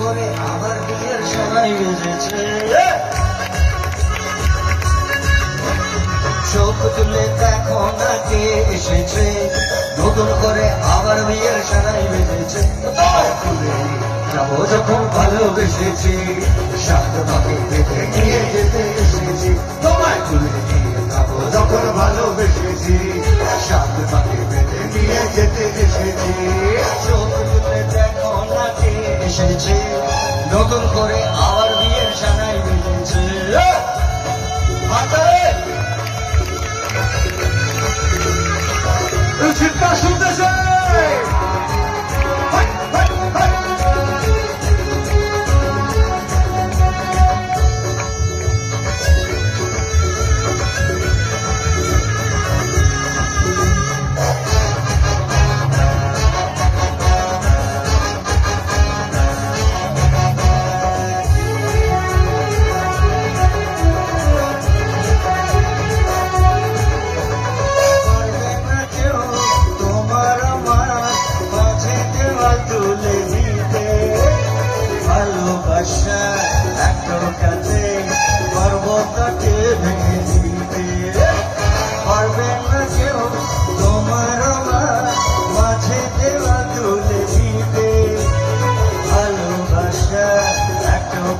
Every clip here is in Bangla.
করে আবার বিয়ের সময় চোখ তুলে দেখো না কে এসেছে নতুন করে আবার বিয়ের সারাই বেজেছে যাব যখন ভালোবেসেছি সাত ভাবে দেখে নিয়ে যেতে এসেছি তোমায় তুলে নিয়ে যাব, যখন ভালোবেসেছি, সাত নতুন করে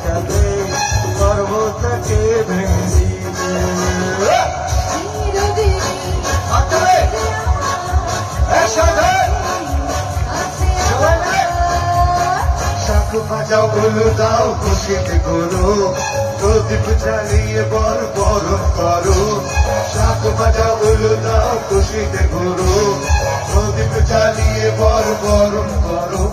কাছে পর্বতকে ভেঙে দাও খুশিতে করো প্রদীপ জ্বালিয়ে বর বরণ করো শাঁখ বাজাও গুলো দাও খুশিতে করো প্রদীপ জ্বালিয়ে বর বরণ করো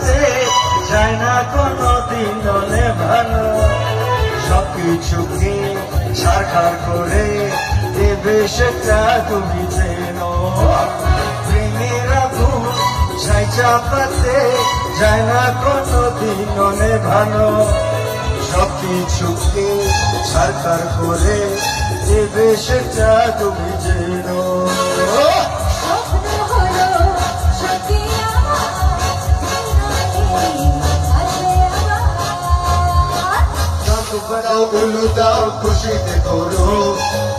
চাপাতে যায় না কোনো দিন ভালো। সবকিছুকে ছাড়খাড় করে দেবে সেটা তুমি যেন প্রেমের আগুন ছাই চাপাতে যায় না কোনো দিন ভালো। করে দেবে সেটা তুমি যেন উলু দাও, খুশিতে করো।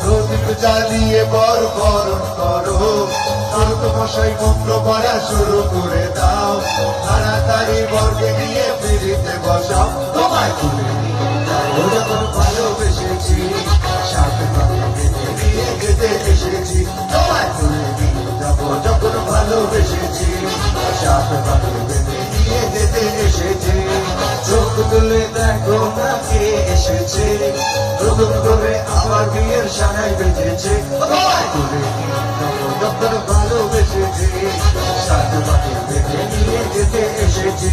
প্রদীপ জ্বালিয়ে বর বরণ করো। স্বর্গ মশাই মন্ত্র পড়া শুরু করে দাও। তাড়াতাড়ি বরকে গিয়ে ফিরিতে বসাও, তোমায় তুলে নিয়ে নতুন করে আমার বিয়ের সানায় যখন ভালোবেসেছি। সাথে পাখি বেঁধে নিয়ে যেতে এসেছি।